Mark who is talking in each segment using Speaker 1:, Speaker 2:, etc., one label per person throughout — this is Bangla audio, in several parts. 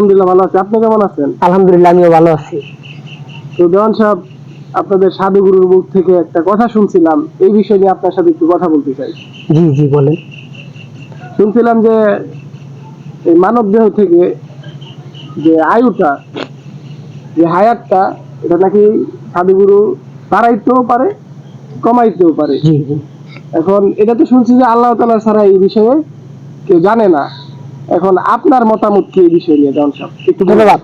Speaker 1: আলহামদুলিল্লাহ ভালো আছি। আপনি কেমন আছেন?
Speaker 2: আলহামদুলিল্লাহ আমিও ভালো আছি।
Speaker 1: তো দেওয়ান সাহেব আপনাদের সাধুগুরুর মুখ থেকে একটা কথা শুনছিলাম। এই বিষয় নিয়ে আপনার সাথে একটু কথা বলতে চাই।
Speaker 2: জি জি বলেন।
Speaker 1: শুনছিলাম যে এই মানব দেহ থেকে যে আয়ুটা যে হায়াতটা এটা নাকি সাধুগুরু বাড়াইতেও পারে কমাইতেও পারে? এখন এটা তো শুনছি যে আল্লাহ তালা ছাড়া এই বিষয়ে কেউ জানে না। এখন আপনার মতামত কি এই বিষয় নিয়ে দেওয়ান সাহেব? একটু
Speaker 2: ধন্যবাদ।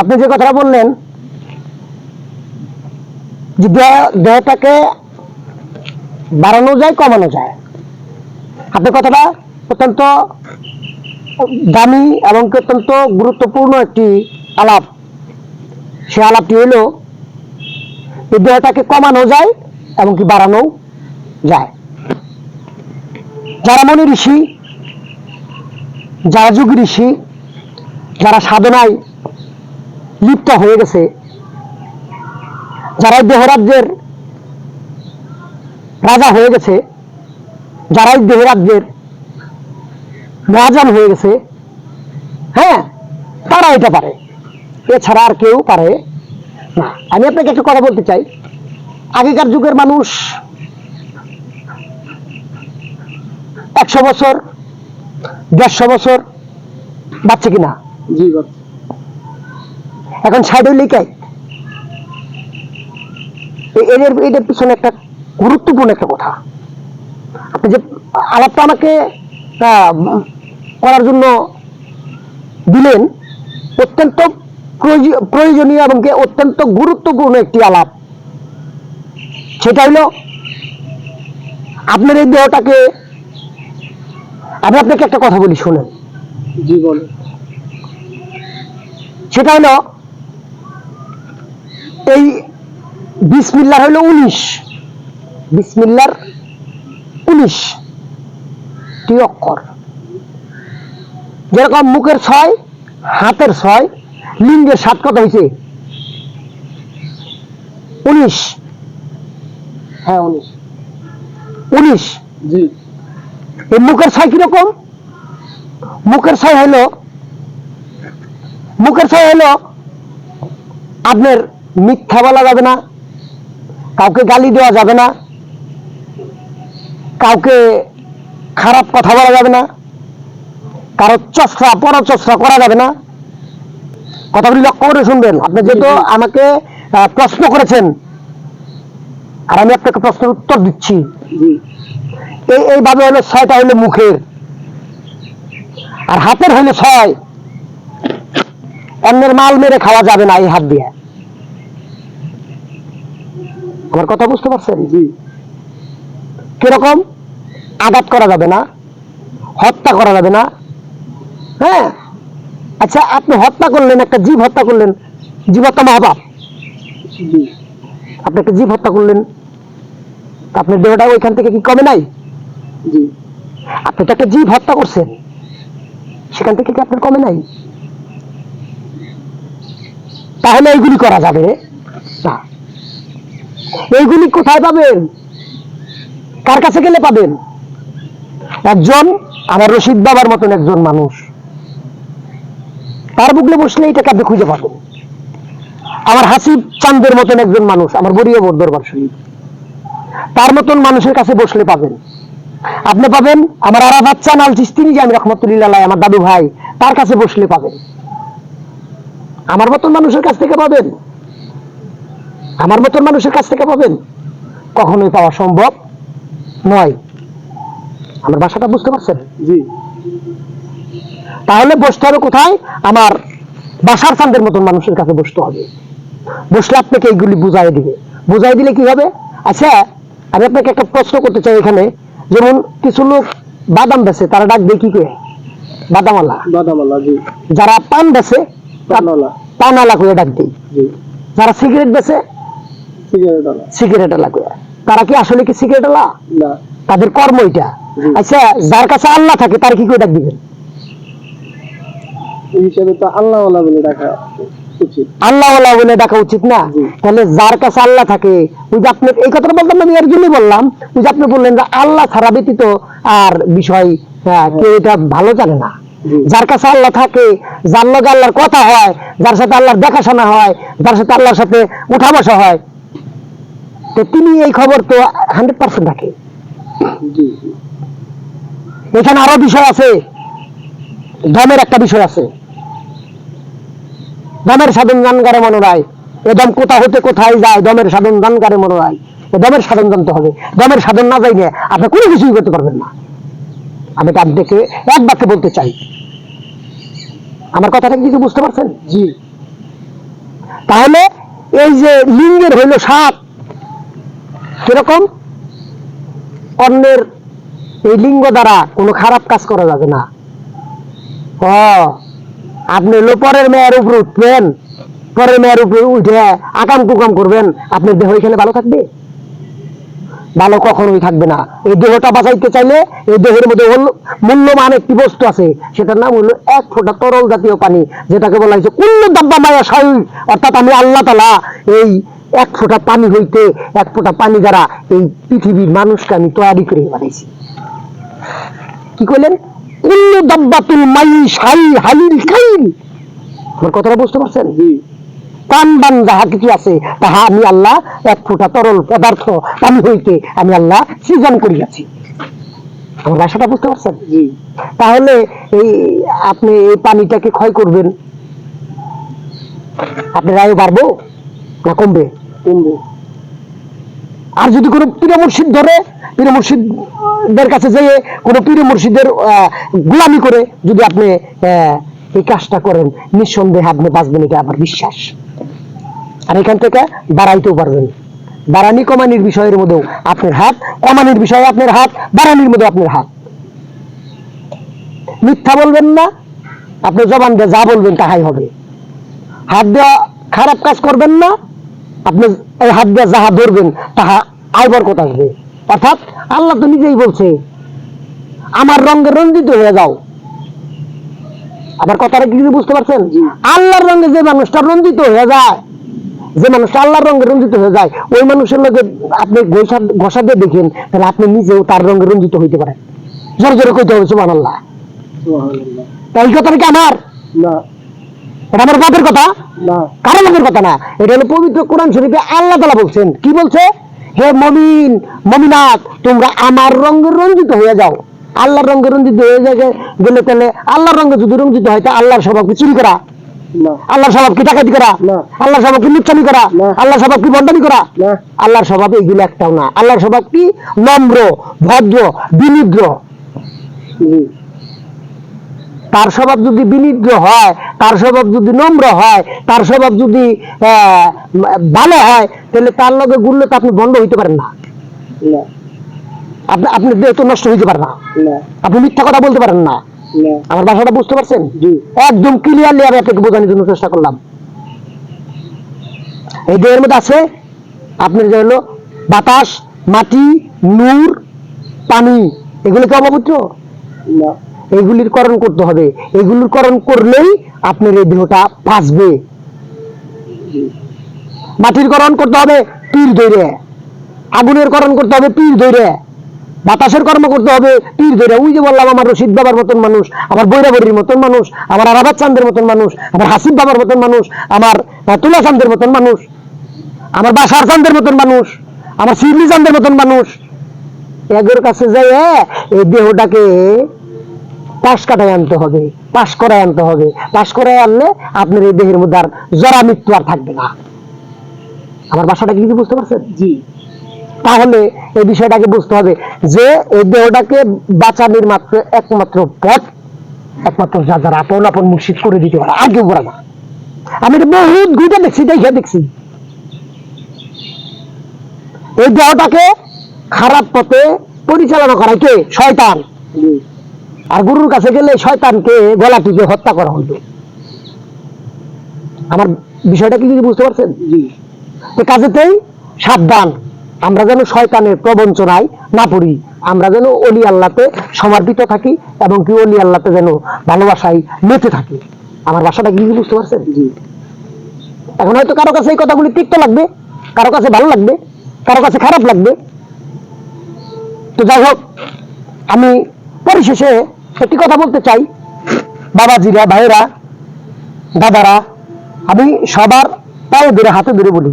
Speaker 2: আপনি যে কথাটা বললেন, যে দেহটাকে বাড়ানো যায়, কমানো যায়। আপনার কথাটা অত্যন্ত দামি এবং অত্যন্ত গুরুত্বপূর্ণ একটি আলাপ। সে আলাপটি এই দেহটাকে কমানো যায় এবং কি বাড়ানো যায়। যারা মনি ঋষি যারা যুগ ঋষি, যারা সাধনায় লিপ্ত হয়ে গেছে যারা এই দেহরাজ্যের রাজা হয়ে গেছে যারা এই দেহরাজ্যের মহাজন হয়ে গেছে হ্যাঁ তারা এটা পারে। এছাড়া আর কেউ পারে না। আমি আপনাকে একটা কথা বলতে চাই। আগেকার যুগের মানুষ একশো বছর দেড়শো বছর বাচ্চা কিনা। এখন সাইডে লিখাই এদের এদের পিছনে একটা গুরুত্বপূর্ণ একটা কথা। আপনি যে আলাপটা আমাকে করার জন্য দিলেন অত্যন্ত প্রয়োজ- প্রয়োজনীয় এবং অত্যন্ত গুরুত্বপূর্ণ একটি আলাপ। সেটা হলো আপনার এই দেহটাকে আমি আপনাকে একটা কথা বলি শোনেন।
Speaker 1: জি বলে
Speaker 2: সেটা হলো এই বিসমিল্লার হলো উনিশ। বিসমিল্লার উনিশ। টি অক্ষর। যেরকম মুখের ছয় হাতের ছয় লিঙ্গের সাত কত হয়েছে উনিশ।
Speaker 1: হ্যাঁ উনিশ।
Speaker 2: উনিশ।
Speaker 1: জি।
Speaker 2: এই মুখের ছয় কীরকম? মুখের ছয় হলো মুখের ছয় হলো আপনার মিথ্যা বলা যাবে না কাউকে গালি দেওয়া যাবে না কাউকে খারাপ কথা বলা যাবে না কারও চস্রা পরচস্রা করা যাবে না। কথাগুলি লক্ষ্য করে শুনবেন। আপনি যেহেতু আমাকে প্রশ্ন করেছেন আর আমি আপনাকে প্রশ্নের উত্তর দিচ্ছি। এই এইভাবে হলো ছয়টা হলো মুখের। আর হাতের হলো ছয়। অন্যের মাল মেরে খাওয়া যাবে না এই হাত দিয়ে। আমার কথা বুঝতে পারছেন?
Speaker 1: জি।
Speaker 2: কীরকম? আঘাত করা যাবে না। হত্যা করা যাবে না। হ্যাঁ? আচ্ছা আপনি হত্যা করলেন একটা জীব হত্যা করলেন। জীব হত্যা মহাপাপ আপনি একটা জীব হত্যা করলেন। আপনার দেহটা ওইখান থেকে কি কমে নাই? আপনি তো একটা জীব হত্যা করছেন। সেখান থেকে কি আপনার কমে নাই? তাহলে এইগুলি করা যাবে না। এইগুলি কোথায় পাবেন? কার কাছে গেলে পাবেন? একজন আমার রশিদ বাবার মতন একজন মানুষ। তার বুকলে বসলে এটাকে আপনি খুঁজে পাবেন। আমার হাসিব চান্দের মতন একজন মানুষ, আমার বড়িয়া বোর দরবার শরীফ। তার মতন মানুষের কাছে বসলে পাবেন। আপনি পাবেন আমার আরাফাত চান আল চিস্তিনি যে আমি রহমতুল্লাহ আমার দাদু ভাই তার কাছে বসলে পাবেন। আমার মতন মানুষের কাছ থেকে পাবেন। আমার মতন মানুষের কাছ থেকে পাবেন। কখনোই পাওয়া সম্ভব নয়। আমার ভাষাটা বুঝতে পারছেন?
Speaker 1: জি।
Speaker 2: তাহলে বসতে হবে কোথায়? আমার বাসার চান্দের মতন মানুষের কাছে বসতে হবে। বসলে আপনাকে এইগুলি বুঝাই দিবে। বুঝাই দিলে কি হবে? আচ্ছা আমি আপনাকে একটা প্রশ্ন করতে চাই এখানে। যেমন কিছু লোক বাদাম বেছে তারা ডাক দিয়ে কি করে বাদামালা
Speaker 1: বাদামালা জি।
Speaker 2: যারা পান বেছে পানালা করে ডাক
Speaker 1: জি।
Speaker 2: যারা সিগারেট বেছে
Speaker 1: সিগারেট আলা
Speaker 2: করে তারা কি আসলে কি সিগারেট আলা
Speaker 1: না।
Speaker 2: তাদের কর্ম এটা। আচ্ছা যার কাছে আল্লাহ থাকে তার কি করে ডাক দিবেন?
Speaker 1: এই হিসাবে তো আল্লাহ বলে ডাকা।
Speaker 2: আল্লাহ বলে ডাকা উচিত না। তাহলে যার কাছে আল্লাহ থাকে ওই যে আপনি এই কথাটা বলতাম আমি এর জন্যই বললাম ওই যে আপনি বললেন যে আল্লাহ ছাড়া ব্যতীত আর বিষয় কেউ এটা ভালো জানে না। যার কাছে আল্লাহ থাকে যার লগে আল্লাহর কথা হয় যার সাথে আল্লাহর দেখাশোনা হয় যার সাথে আল্লাহর সাথে উঠা বসা হয় তো তিনি এই খবর তো হান্ড্রেড পার্সেন্ট
Speaker 1: জি।
Speaker 2: এখানে আরও বিষয় আছে দমের একটা বিষয় আছে। দমের সাধন জানকারে মনোরায় এ দম কোথা হতে কোথায় যায়, দমের সাধন জানকারে মনোরায় এ দমের সাধন জানতে হবে। দমের সাধন না যাইলে আপনি কোনো কিছুই করতে পারবেন না। আমি তার দেখে এক বাক্যে বলতে চাই। আমার কথাটা কিছু বুঝতে পারছেন?
Speaker 1: জি।
Speaker 2: তাহলে এই যে লিঙ্গের হইল সাত কীরকম? অন্যের এই লিঙ্গ দ্বারা কোনো খারাপ কাজ করা যাবে না। ও আপনি হলো পরের মেয়ের উপর উঠবেন, পরের মেয়ের উপরে উঠে আকাম কুকাম করবেন, আপনার দেহ এখানে ভালো থাকবে? ভালো কখনোই থাকবে না। এই দেহটা বাঁচাইতে চাইলে এই দেহের মধ্যে মূল্যবান একটি বস্তু আছে। সেটার নাম হলো এক ফোঁটা তরল জাতীয় পানি, যেটাকে বলা হয়েছে কুল্ল দাব্বা মায়া সাই অর্থাৎ আমি আল্লাহ তালা এই এক ফোঁটা পানি হইতে এক ফোঁটা পানি দ্বারা এই পৃথিবীর মানুষকে আমি তৈরি করে বানাইছি। কি কইলেন? কুল্ল দাব্বাতুল মাই সাই হালিল খাইল। আমার কথাটা বুঝতে পারছেন? প্রাণ বান যাহা কিছু আছে তাহা আমি আল্লাহ এক ফোঁটা তরল পদার্থ পানি হইতে আমি আল্লাহ সৃজন করিয়াছি। আমার ভাষাটা বুঝতে পারছেন?
Speaker 1: জি।
Speaker 2: তাহলে এই আপনি এই পানিটাকে ক্ষয় করবেন। আপনার আয়ু বাড়বো না কমবে?
Speaker 1: কমবে।
Speaker 2: আর যদি কোনো পীর ধরে পীর মুর্শিদদের কাছে যেয়ে কোনো পীর মুর্শিদের গোলামি করে যদি আপনি এই কাজটা করেন, নিঃসন্দেহে আপনি বাঁচবেন, এটা আমার বিশ্বাস। আর এখান থেকে বাড়াইতেও পারবেন। বাড়ানি কমানির বিষয়ের মধ্যেও আপনার হাত, কমানির বিষয়ে আপনার হাত, বাড়ানির মধ্যে আপনার হাত। মিথ্যা বলবেন না, আপনি জবান দিয়ে যা বলবেন তাহাই হবে। হাত দেওয়া খারাপ কাজ করবেন না, আপনি এই হাত দিয়ে যাহা ধরবেন, তাহা আইবার কথা আসবে। অর্থাৎ আল্লাহ তো নিজেই বলছে আমার রঙে রঞ্জিত হয়ে যাও। আমার কথাটা কি বুঝতে পারছেন? আল্লাহর রঙে যে মানুষটা রঞ্জিত হয়ে যায় যে মানুষটা আল্লাহর রঙে রঞ্জিত হয়ে যায় ওই মানুষের লগে আপনি ঘষা দিয়ে দেখেন তাহলে আপনি নিজেও তার রঙে রঞ্জিত হইতে পারেন। জোরে জোরে কইতে হবে সুমান আল্লাহ তাই কথাটা কি আমার? এটা আমার বাপের কথা? কারও লোকের কথা না। এটা হলো পবিত্র কোরআন শরীফে আল্লাহ তালা বলছেন। কি বলছে? হে মমিন মমিনাত তোমরা আমার রঙে রঞ্জিত হয়ে যাও। আল্লাহর রঙে রঞ্জিত হয়ে যায় গেলে তাহলে আল্লাহর রঙে যদি রঞ্জিত হয় তা আল্লাহর স্বভাবকে চুরি করা। আল্লাহর স্বভাব কি ডাকাতি করা। আল্লাহর স্বভাব কি লুচ্ছামি করা। আল্লাহর স্বভাব কি বন্ডামি করা আল্লাহর স্বভাব এইগুলো একটাও না। আল্লাহর স্বভাব কি? নম্র ভদ্র বিনিদ্র। তার স্বভাব যদি বিনিদ্র হয় তার স্বভাব যদি নম্র হয় তার স্বভাব যদি ভালো হয় তাহলে তার লগে গুললে তো আপনি বন্ধ হইতে পারেন না। আপনি আপনি দেহ তো নষ্ট হইতে পারে না। আপনি মিথ্যা কথা বলতে পারেন না।
Speaker 1: না।
Speaker 2: আমার ভাষাটা বুঝতে পারছেন? একদম ক্লিয়ারলি আমি আপনাকে বোঝানোর জন্য চেষ্টা করলাম। এই দেহের মধ্যে আছে আপনার যে হলো বাতাস মাটি নূর পানি। এগুলো কি অপবিত্র?
Speaker 1: না।
Speaker 2: এইগুলির করণ করতে হবে। এগুলির করণ করলেই আপনার এই দেহটা বাঁচবে মাটির করণ করতে হবে পীর ধরে আগুনের করণ করতে হবে পীর ধরে বাতাসের কর্ম করতে হবে পীর ধরে ওই যে বললাম, আমার রশিদ বাবার মতন মানুষ, আমার বৈরাবরির মতন মানুষ, আমার আরাবাদ চান্দের মতন মানুষ, আমার হাসিব বাবার মতন মানুষ, আমার তুলা চান্দের মতন মানুষ, আমার বাসার চান্দের মতন মানুষ, আমার শিবলি চান্দের মতন মানুষ। এগের কাছে যাই এই দেহটাকে পাশ কাটায় আনতে হবে পাশ করায় আনতে হবে। পাশ করায় আনলে আপনার এই দেহের মধ্যে আর জরা মৃত্যু আর থাকবে না। আমার বাসাটা কি কিছু বুঝতে পারছেন?
Speaker 1: জি।
Speaker 2: তাহলে এই বিষয়টাকে বুঝতে হবে যে এই দেহটাকে বাঁচানোর মাত্র একমাত্র পথ একমাত্র যা যারা আপন আপন মুর্শিদ করে দিতে পারে। আর কেউ করে না। আমি এটা বহুত ঘুরে দেখছি দেখে দেখছি। এই দেহটাকে খারাপ পথে পরিচালনা করা কে? শয়তান। আর গুরুর কাছে গেলে শয়তানকে গলা টিপে হত্যা করা হইল। আমার বিষয়টা কি কিছু বুঝতে পারছেন? তো কাজেতেই সাবধান। আমরা যেন শয়তানের প্রবঞ্চনায় না পড়ি আমরা যেন অলি আল্লাহতে সমর্পিত থাকি এবং কি অলি আল্লাহতে যেন ভালোবাসায় মেতে থাকি। আমার বাসাটা কি বুঝতে পারছেন? এখন হয়তো কারও কাছে এই কথাগুলি তিক্ত লাগবে কারও কাছে ভালো লাগবে কারও কাছে খারাপ লাগবে। তো যাই হোক আমি পরিশেষে একটি কথা বলতে চাই, বাবাজিরা ভাইরা দাদারা, আমি সবার পায়ে ধরে হাতে ধরে বলি,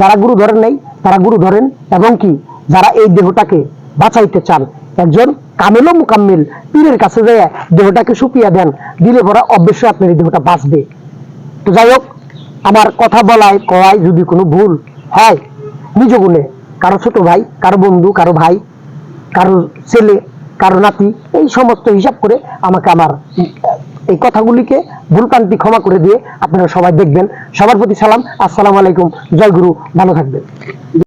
Speaker 2: যারা গুরু ধরেন নাই, তারা গুরু ধরেন, এবং কি যারা এই দেহটাকে বাঁচাইতে চান, একজন কামেল মুকাম্মিল পীরের কাছে যায় দেহটাকে সুপিয়া দেন, দিলে পরা অবশ্যই আপনার এই দেহটা বাঁচবে। তো যাই হোক, আমার কথা বলায় কয় যদি কোনো ভুল হয়, নিজ গুণে কারও ছোট ভাই, কারও বন্ধু, কারও ভাই কারও ছেলে কারও নাতি এই সমস্ত হিসাব করে আমাকে আমার এই কথাগুলিকে ভুলকান্তি ক্ষমা করে দিয়ে আপনারা সবাই দেখবেন। সবার প্রতি সালাম। আসসালামু আলাইকুম। জয় গুরু। ভালো থাকবেন।